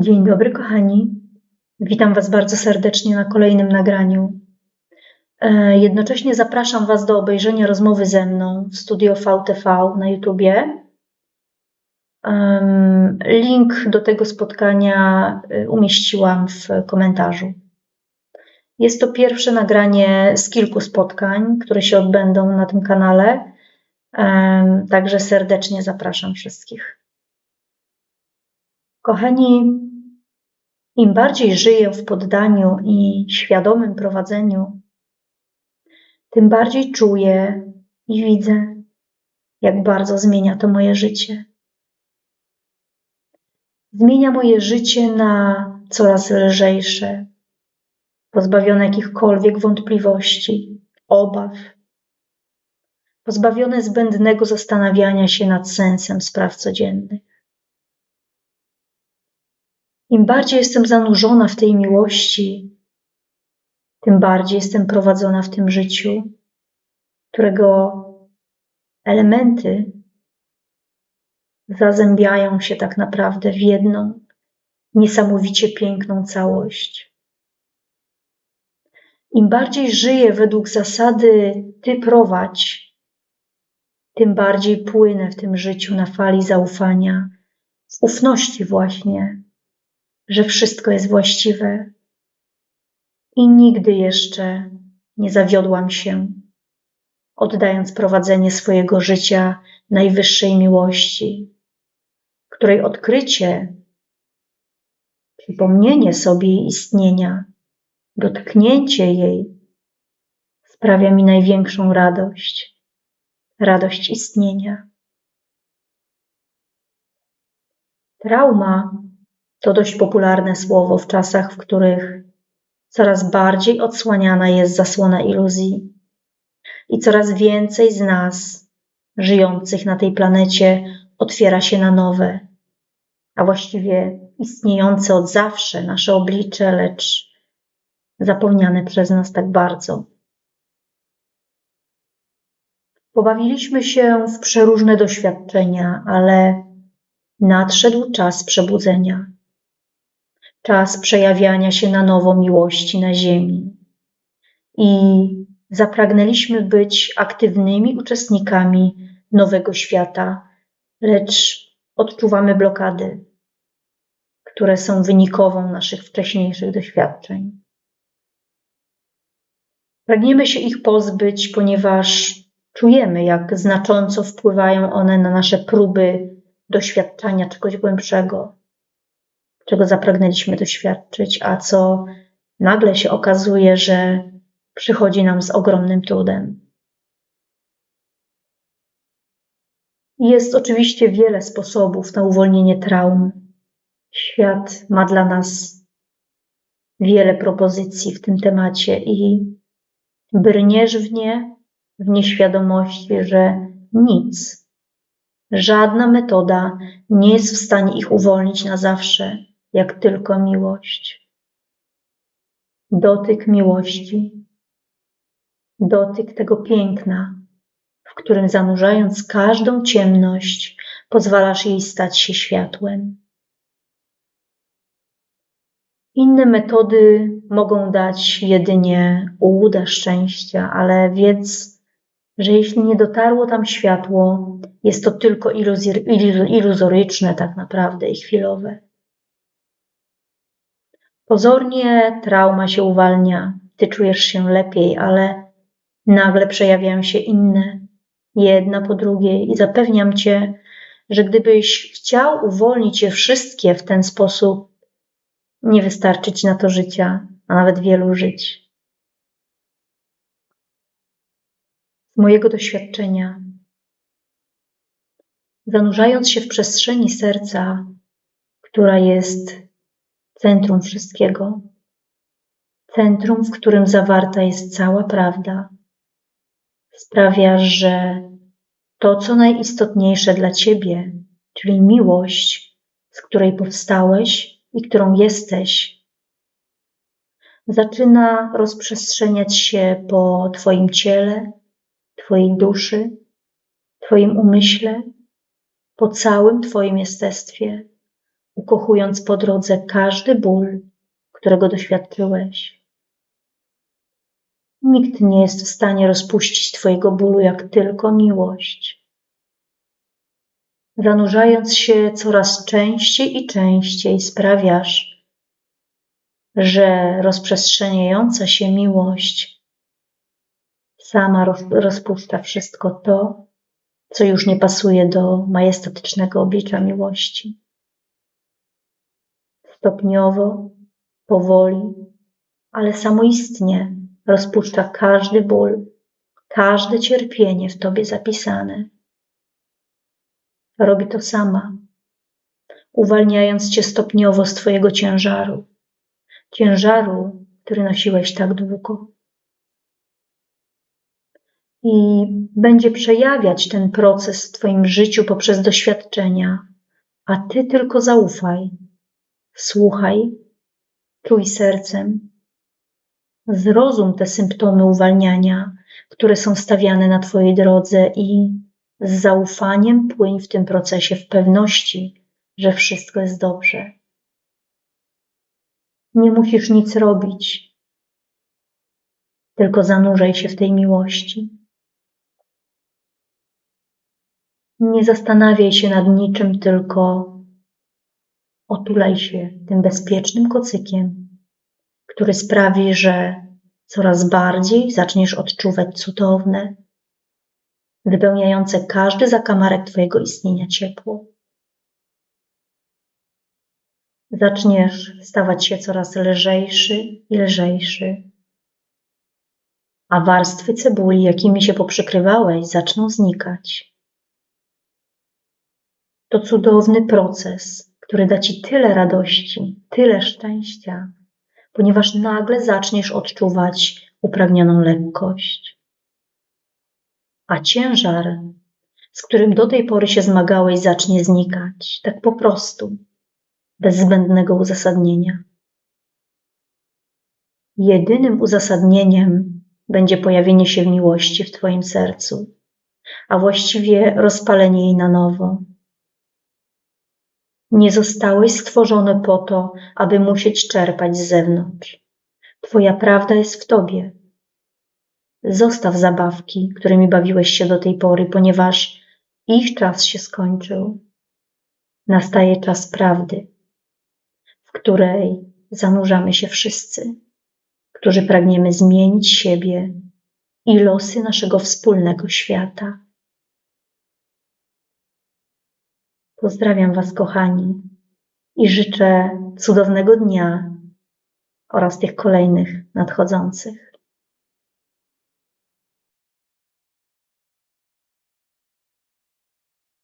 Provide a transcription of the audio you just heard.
Dzień dobry, kochani. Witam Was bardzo serdecznie na kolejnym nagraniu. E, jednocześnie zapraszam Was do obejrzenia rozmowy ze mną w studio VTV na YouTubie. Link do tego spotkania e, umieściłam w komentarzu. Jest to pierwsze nagranie z kilku spotkań, które się odbędą na tym kanale. Także serdecznie zapraszam wszystkich. Kochani, im bardziej żyję w poddaniu i świadomym prowadzeniu, tym bardziej czuję i widzę, jak bardzo zmienia to moje życie. Zmienia moje życie na coraz lżejsze, pozbawione jakichkolwiek wątpliwości, obaw, pozbawione zbędnego zastanawiania się nad sensem spraw codziennych. Im bardziej jestem zanurzona w tej miłości, tym bardziej jestem prowadzona w tym życiu, którego elementy zazębiają się tak naprawdę w jedną niesamowicie piękną całość. Im bardziej żyję według zasady Ty prowadź, tym bardziej płynę w tym życiu na fali zaufania, w ufności właśnie, że wszystko jest właściwe. I nigdy jeszcze nie zawiodłam się, oddając prowadzenie swojego życia najwyższej miłości, której odkrycie, przypomnienie sobie jej istnienia, dotknięcie jej sprawia mi największą radość, radość istnienia. Trauma to dość popularne słowo w czasach, w których coraz bardziej odsłaniana jest zasłona iluzji i coraz więcej z nas, żyjących na tej planecie, otwiera się na nowe, a właściwie istniejące od zawsze nasze oblicze, lecz zapomniane przez nas tak bardzo. Pobawiliśmy się w przeróżne doświadczenia, ale nadszedł czas przebudzenia czas przejawiania się na nowo miłości na Ziemi. I zapragnęliśmy być aktywnymi uczestnikami nowego świata, lecz odczuwamy blokady, które są wynikową naszych wcześniejszych doświadczeń. Pragniemy się ich pozbyć, ponieważ czujemy, jak znacząco wpływają one na nasze próby doświadczania czegoś głębszego czego zapragnęliśmy doświadczyć, a co nagle się okazuje, że przychodzi nam z ogromnym trudem. Jest oczywiście wiele sposobów na uwolnienie traum. Świat ma dla nas wiele propozycji w tym temacie i brniesz w nie w nieświadomości, że nic, żadna metoda nie jest w stanie ich uwolnić na zawsze jak tylko miłość. Dotyk miłości, dotyk tego piękna, w którym zanurzając każdą ciemność, pozwalasz jej stać się światłem. Inne metody mogą dać jedynie ułudę szczęścia, ale wiedz, że jeśli nie dotarło tam światło, jest to tylko iluzoryczne tak naprawdę i chwilowe. Pozornie trauma się uwalnia, ty czujesz się lepiej, ale nagle przejawiają się inne, jedna po drugiej, i zapewniam cię, że gdybyś chciał uwolnić je wszystkie w ten sposób, nie wystarczy ci na to życia, a nawet wielu żyć. Z mojego doświadczenia, zanurzając się w przestrzeni serca, która jest centrum wszystkiego, centrum, w którym zawarta jest cała prawda, sprawia, że to, co najistotniejsze dla Ciebie, czyli miłość, z której powstałeś i którą jesteś, zaczyna rozprzestrzeniać się po Twoim ciele, Twojej duszy, Twoim umyśle, po całym Twoim jestestwie ukochując po drodze każdy ból, którego doświadczyłeś. Nikt nie jest w stanie rozpuścić Twojego bólu, jak tylko miłość. Zanurzając się coraz częściej i częściej, sprawiasz, że rozprzestrzeniająca się miłość sama rozpuszcza wszystko to, co już nie pasuje do majestatycznego oblicza miłości. Stopniowo, powoli, ale samoistnie rozpuszcza każdy ból, każde cierpienie w tobie zapisane. Robi to sama, uwalniając cię stopniowo z twojego ciężaru, ciężaru, który nosiłeś tak długo. I będzie przejawiać ten proces w Twoim życiu poprzez doświadczenia, a Ty tylko zaufaj, słuchaj, czuj sercem, zrozum te symptomy uwalniania, które są stawiane na Twojej drodze i z zaufaniem płyń w tym procesie w pewności, że wszystko jest dobrze. Nie musisz nic robić, tylko zanurzaj się w tej miłości. Nie zastanawiaj się nad niczym, tylko otulaj się tym bezpiecznym kocykiem, który sprawi, że coraz bardziej zaczniesz odczuwać cudowne, wypełniające każdy zakamarek Twojego istnienia ciepło. Zaczniesz stawać się coraz lżejszy i lżejszy, a warstwy cebuli, jakimi się poprzykrywałeś, zaczną znikać. To cudowny proces, który da Ci tyle radości, tyle szczęścia, ponieważ nagle zaczniesz odczuwać upragnioną lekkość. A ciężar, z którym do tej pory się zmagałeś, zacznie znikać, tak po prostu, bez zbędnego uzasadnienia. Jedynym uzasadnieniem będzie pojawienie się miłości w Twoim sercu, a właściwie rozpalenie jej na nowo. Nie zostałeś stworzony po to, aby musieć czerpać z zewnątrz. Twoja prawda jest w tobie. Zostaw zabawki, którymi bawiłeś się do tej pory, ponieważ ich czas się skończył. Nastaje czas prawdy, w której zanurzamy się wszyscy, którzy pragniemy zmienić siebie i losy naszego wspólnego świata. Pozdrawiam Was, kochani, i życzę cudownego dnia oraz tych kolejnych nadchodzących.